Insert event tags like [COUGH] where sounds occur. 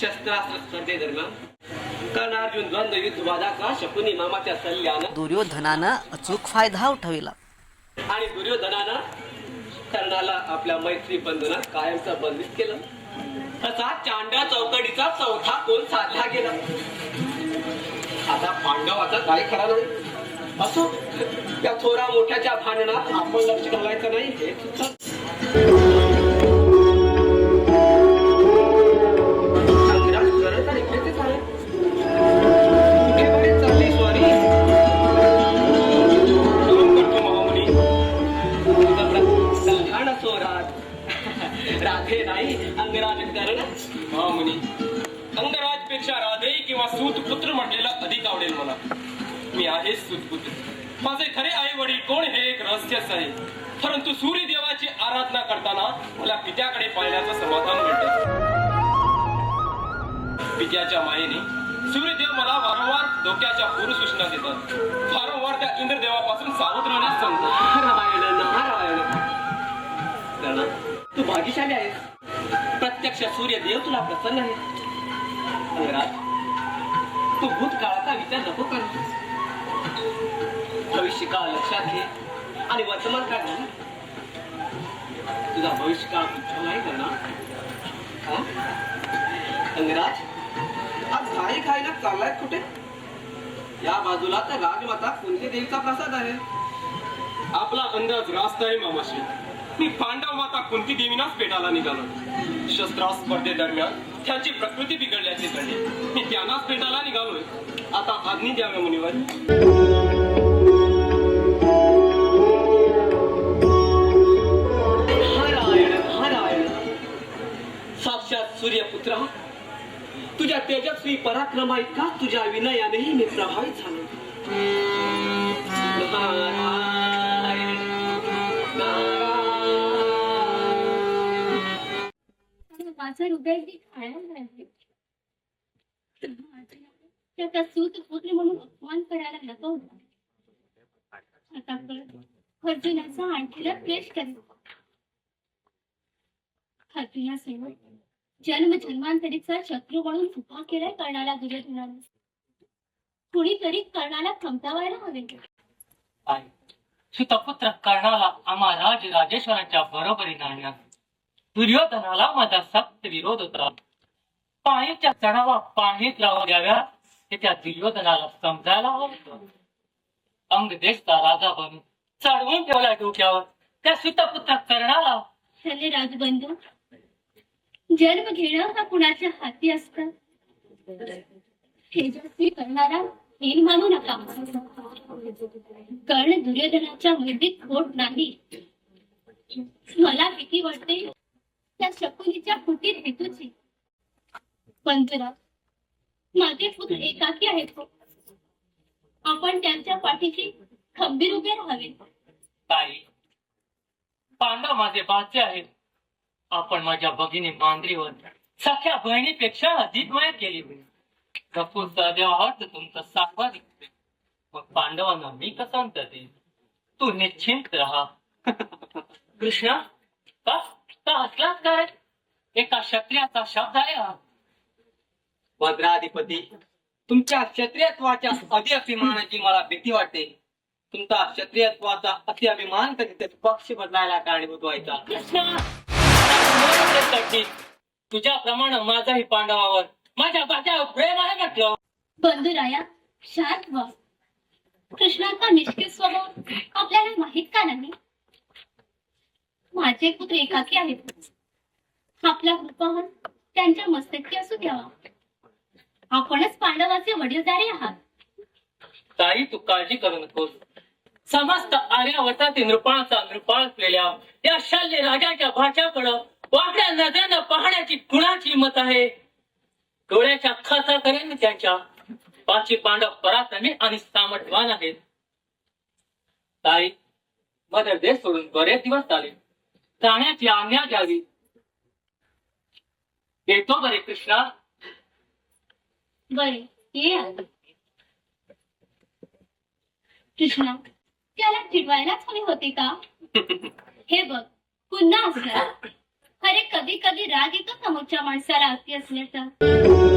शस्त्रास्त्र स्पर्धेदरम्यान कर्णार्जुन द्वंद्व युद्ध वादाचा शकुनी मामाच्या सल्ल्यानं दुर्योधनानं अचूक फायदा उठविला. आणि दुर्योधनानं कर्णाला आपल्या मैत्री बंधनात कायमचा बंदित केलं. असा चांड्या चौकडीचा चौथा कोल साधला गेला. आता पांडवाचा काय खरा नाही असो. या थोरा मोठ्याच्या भांडणात आपण लक्ष घालायचं नाही. राधे नाही अंगराज अंगराजपेक्षा राधे किंवा सूत पुत्र म्हटलेला अधिक आवडेल मला. मी आहे सूतपुत्र माझे खरे आई वडील कोण हे एक रहस्यच आहे परंतु सूर्यदेवाची आराधना करताना मला पित्याकडे पाहण्याचं समाधान मिळत. पित्याच्या मायेने सूर्यदेव मला वारंवार धोक्याच्या पूर्व सूचना देतात. वारंवार त्या इंद्रदेवापासून सावध राहण्यास सांगतो तू भाग्यशाली आहेस. प्रत्यक्ष सूर्यदेव तुला प्रसन्न आहे. तू भूतकाळाचा विचार नको कर. भविष्यकाळ लक्षात घे. आणि वर्तमान काळ म्हणून तुझा भविष्यकाळ उज्ज्वल आहे करणार अंगराज आज घाई खायला चाललाय कुठे? या बाजूला तर राजमाता कुंती देवीचा प्रसाद आहे. आपला अंदाज रास्त आहे मामाशी. मी पांडव माता कुंती देवीनाच पेटाला निघालो. शस्त्रा स्पर्धेदरम्यान त्यांची प्रकृती बिघडल्याचे कळले. मी त्यांनाच पेटाला निघालोय. आता आज्ञी द्याव्या मुनीवर. तेजस्वी पराक्रमा इतका तुझ्या विनयानेही मी प्रभावित झालो. माझं हृदय त्याचा सूत म्हणून अपमान करायला नको. आता अर्जुनाचा आणखीला क्लेश करेल अर्जुनासोबत जन्म जन्मांतरीचा शत्रू म्हणून उभा केलाय कर्णाला दुर्योधनाने कुणीतरी कर्णाला थमतावायला हवे. सुतपुत्र कर्णाला आम्हा राज राजेश्वरांच्या बरोबरीने आणण्यात दुर्योधनाला माझा सक्त विरोध होता. पाणीच्या चढावा पाणीच लावून द्याव्या हे त्या दुर्योधनाला समजायला हवं अंग देशचा राजा बनून चढवून ठेवलाय डोक्यावर. त्या सुतपुत्र कर्णाला त्याने राजबंधू जन्म घेणं हा कुणाच्या हाती असतं? तेजस्वी करणारा हीन मानू नका. कर्ण दुर्योधनाच्या मैत्रीत खोट नाही. मला भीती वाटते त्या शकुनीच्या फुटीत हेतूची. पंतरा माझे पुत्र एकाकी आहेत हो. आपण त्यांच्या पाठीशी खंबीर उभे राहावे. पांडव माझे बाचे आहेत. आपण माझ्या भगिनी मांद्रीवर सख्या बहिणीपेक्षा अधिक माया केली होती. कपूरचा देवावर तुमचा दिसते मग पांडवांना मी कसं म्हणतं ते तू निश्चिंत राहा. कृष्णा का? का हसलाच काय एका क्षत्रियाचा शब्द आहे हा. भद्राधिपती तुमच्या क्षत्रियत्वाच्या अति अभिमानाची मला भीती वाटते. तुमचा क्षत्रियत्वाचा अति अभिमान कधीतरी पक्ष बदलायला कारणीभूत व्हायचा. कृष्णा! तुझ्याप्रमाणे माझाही पांडवावर माझ्या बाच्यावर प्रेम आहे म्हटलं. बंधुराया शांत व्हा. कृष्णाचा निष्ठित स्वभाव आपल्याला माहीत का नाही? माझे पुत्र एकाकी आहेत. आपला कृपाहन त्यांच्या मस्तकी असू द्यावा आपणच पांडवाचे वडीलधारी आहात. ताई तू काळजी करू नकोस. समस्त आर्यावतातील नृपाळाचा नृपाळ असलेल्या या शल्य राजाच्या भाच्याकडं वाकड्या नद्यांना पाहण्याची कुणाची हिंमत आहे? डोळ्याच्या खासा करेन त्यांच्या पाची पांडव पराक्रमी आणि सामर्थ्यवान आहेत. ताई मदर देश सोडून बरेच दिवस झाले. जाण्याची आज्ञा द्यावी येतो बरे कृष्णा. बरे ये. कृष्णा त्याला चिडवायलाच हवी होती का? [LAUGHS] हे बघ पुन्हा असलं अरे कधी कधी राग येतो समोरच्या माणसाला अति असल्याचा